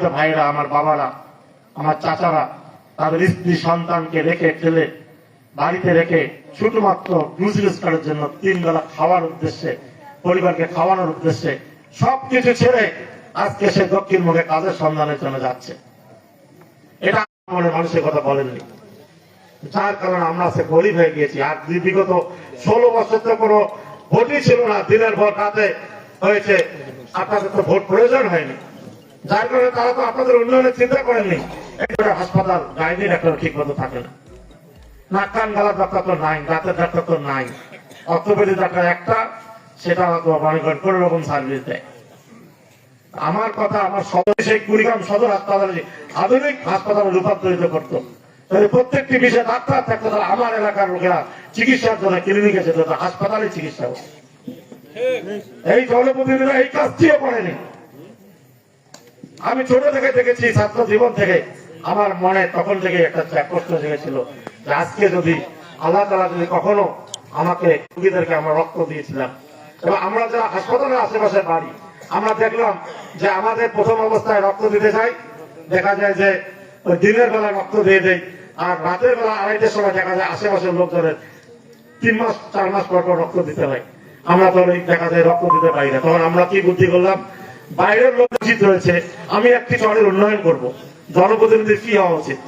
ভাইরা আমার বাবারা, আমার চাচারা, তাদের স্ত্রী সন্তানকে রেখে ফেলে বাড়িতে রেখে শুধুমাত্র রুজি রোজগারের জন্য তিন বেলা খাওয়ার উদ্দেশ্যে, পরিবারকে খাওয়ানোর উদ্দেশ্যে সবকিছু ছেড়ে আজকে সে দক্ষিণ মুখে কাজের সন্ধানে চলে যাচ্ছে। এটা মনে মানুষের কথা বলেননি। যার কারণে আমরা আজকে গরিব হয়ে গিয়েছি। আর বিগত ষোলো বছর তো কোনো ভোটই ছিল না। দিনের ভোট রাতে হয়েছে। আপনাদের তো ভোট প্রয়োজন হয়নি। যার কারণে তারা তো আপনাদের উন্নয়নের চিন্তা করেননি। একটা হাসপাতাল গাইনি ডাক্তার ঠিক মতো থাকে না। নাক কান গলার ডাক্তার তো নাই, দাঁতের ডাক্তার তো নাই। ডাক্তার একটা, সেটা করেন রকম সার্ভিস দেয়। আমার কথা, আমার সদর, সেই কুড়িগ্রাম সদর হাসপাতালে আধুনিক হাসপাতালে রূপান্তরিত করতো। প্রত্যেকটি বিষয়ে ডাক্তার থাকতো আমার এলাকার লোকেরা চিকিৎসার জন্য ক্লিনিকে যেত হাসপাতালে চিকিৎসা এই জনপ্রতিনিধিরা এই কাজটিও করেনি। আমি ছোট থেকে দেখেছি, ছাত্র জীবন থেকে। আমার মনে তখন থেকে একটা প্রশ্ন জেগেছিল যে আজকে যদি আল্লাহ তালা যদি কখনো আমাকে রুগীদেরকে আমরা রক্ত দিয়েছিলাম, এবং আমরা যারা হাসপাতালের আশেপাশে বাড়ি, আমরা দেখলাম যে আমাদের প্রথম অবস্থায় রক্ত দিতে যাই, দেখা যায় যে দিনের বেলা রক্ত দিয়ে দেয় আর রাতের বেলা আড়াইটার সময় দেখা যায় আশেপাশের লোকজনের তিন মাস, চার মাস পর পর রক্ত দিতে হয়। আমরা তো দেখা যায় রক্ত দিতে পারি না। তখন আমরা কি বুদ্ধি করলাম? বাইরের লোক উচিত রয়েছে, আমি একটি চরের উন্নয়ন করব। জনপ্রতিনিধির কি হওয়া উচিত?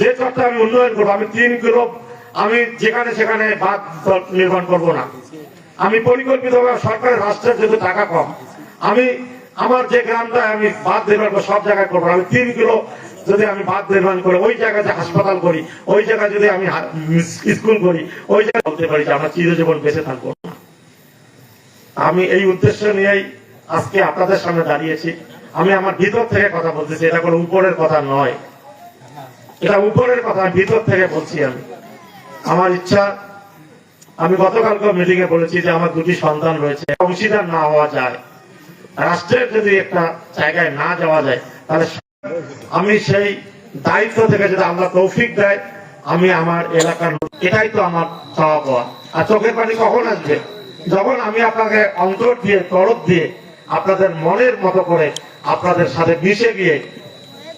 যে চরটা আমি উন্নয়ন করব, আমি তিন কিলো, আমি যেখানে সেখানে বাদ নির্মাণ করব না। আমি পরিকল্পিতভাবে সরকারের রাষ্ট্রের যেহেতু টাকা কম, আমি আমার যে গ্রামটা আমি বাদ নির্মাণ করব, সব জায়গায় করব। আমি তিন কিলো যদি আমি বাদ নির্মাণ করি ওই জায়গায় যে হাসপাতাল করি, ওই জায়গায় যদি আমি স্কুল করি, ওই জায়গায় বলতে পারি যে আমরা চিরজীবন বেঁচে থাকব আমি এই উদ্দেশ্য নিয়েই আজকে আপনাদের সামনে দাঁড়িয়েছি। আমি আমার ভিতর থেকে কথা বলতেছি, এটা কোনো উপরের কথা নয়। এটা উপরের কথা, ভিতর থেকে বলছি আমি। আমার ইচ্ছা, আমি গতকালকে মিটিং এ বলেছি যে আমার দুটি সন্তান রয়েছে অংশীদার না হওয়া যায়। রাষ্ট্রের যদি একটা জায়গায় না যাওয়া যায়, তাহলে আমি সেই দায়িত্ব থেকে যদি আল্লাহ তৌফিক দেয়, আমি আমার এলাকার লোক- এটাই তো আমার চাওয়া পাওয়া আর চোখের পানি কখন আসবে? যখন আমি আপনাকে অন্তর দিয়ে, তরফ দিয়ে আপনাদের মনের মতো করে আপনাদের সাথে মিশে গিয়ে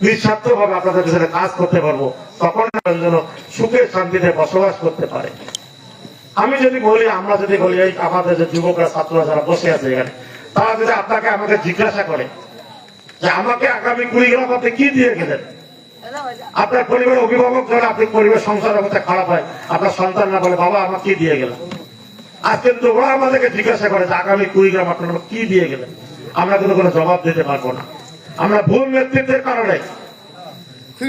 নিঃস্বার্থ ভাবে আপনাদের পিছনে কাজ করতে পারব, তখন যেন সুখে শান্তিতে বসবাস করতে পারে। আমি যদি বলি, আমরা যদি বলি, এই আমাদের যে যুবকরা, ছাত্ররা যারা বসে আছে এখানে, তারা যদি আপনাকে আমাকে জিজ্ঞাসা করে যে আমাকে আগামী কুড়িগ্রাম আপনি কি দিয়ে গেলেন? আপনার পরিবারের অভিভাবক যখন আপনি পরিবার সংসার অবস্থা খারাপ হয়, আপনার সন্তান না বলে, বাবা, আমার কি দিয়ে গেলেন আজ তো ওরা আমাদেরকে জিজ্ঞাসা করে যে আগামী কুড়িগ্রাম গ্রাম আপনারা কি দিয়ে গেলেন? আমরা কিন্তু কোনো জবাব দিতে পারব না। আমরা ভুল নেতৃত্বের কারণে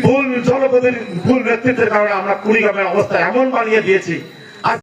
ভুল জনপ্রতিনিধি ভুল নেতৃত্বের কারণে আমরা কুড়িগ্রামের অবস্থা এমন বানিয়ে দিয়েছি